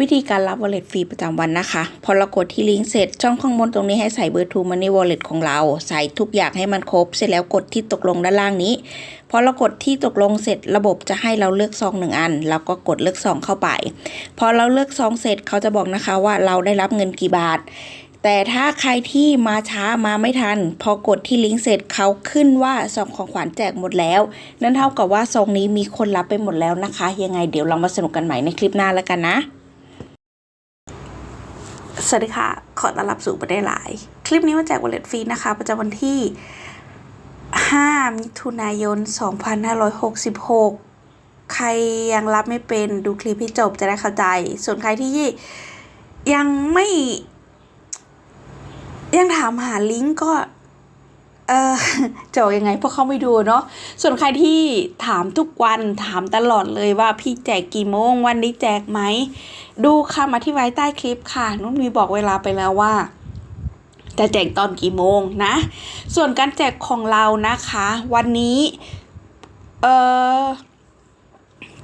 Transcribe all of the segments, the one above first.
วิธีการรับ wallet ฟรีประจำวันนะคะ พอเรากดที่ลิงก์เสร็จ ช่องข้างบนตรงนี้ให้ใส่เบอร์ True Money Wallet ของเรา ใส่ทุกอย่างให้มันครบ เสร็จแล้วกดที่ตกลงด้านล่างนี้ พอเรากดที่ตกลงเสร็จระบบจะให้เราเลือกซองหนึ่งอัน เราก็กดเลือกซองเข้าไป พอเราเลือกซองเสร็จเขาจะบอกนะคะว่าเราได้รับเงินกี่บาทแต่ถ้าใครที่มาช้ามาไม่ทัน พอกดที่ลิงก์เสร็จเขาขึ้นว่าซองของขวัญแจกหมดแล้ว นั่นเท่ากับว่าซองนี้มีคนรับไปหมดแล้วนะคะ ยังไงเดี๋ยวเรามาสนุกกันใหม่ในคลิปหน้าแล้วกันนะ สวัสดีค่ะ ขอต้อนรับสู่ประเด็นหลาย คลิปนี้มาแจกวอลเล็ตฟรีนะคะ ประจำวันที่ 5 มิถุนายน 2566 ใครยังรับไม่เป็นดูคลิปให้จบจะได้เข้าใจ ส่วนใครที่ยังไม่ ยังถามหาลิงก์ก็ เออจะยังไงเพราะเขาไม่ดูเนาะส่วนใครที่ถามทุกวันถามตลอดเลยว่าพี่แจกกี่โมง วันนี้แจกไหม ดูคำอธิบายใต้คลิปค่ะ นุ่นมีบอกเวลาไปแล้วว่าจะแจกตอนกี่โมงนะ ส่วนการแจกของเรานะคะ วันนี้ เออ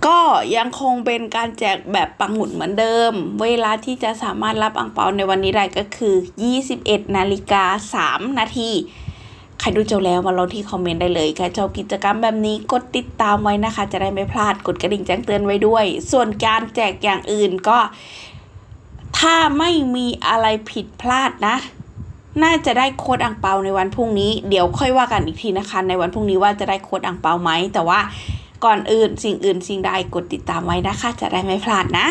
ก็ยังคงเป็นการแจกแบบปังหมุดเหมือนเดิม เวลาที่จะสามารถรับอังเปาในวันนี้ได้ก็คือ 21 นาฬิกา 3 นาที ครดูจบแล้วมาลงที่คอมเมนต์ได้เลยใครชอบกิจกรรมแบบนี้กดติดตามไว้นะคะ จะได้ไม่พลาดกดกระดิ่งแจ้งเตือนไว้ด้วย ส่วนการแจกอย่างอื่นก็ ถ้าไม่มีอะไรผิดพลาดนะ น่าจะได้โค้ดอังเปาในวันพรุ่งนี้ เดี๋ยวค่อยว่ากันอีกทีนะคะ ในวันพรุ่งนี้ว่าจะได้โค้ดอังเปาไหมแต่ว่าก่อนอื่นสิ่งอื่นสิ่งใดกดติดตามไว้นะคะ จะได้ไม่พลาดนะ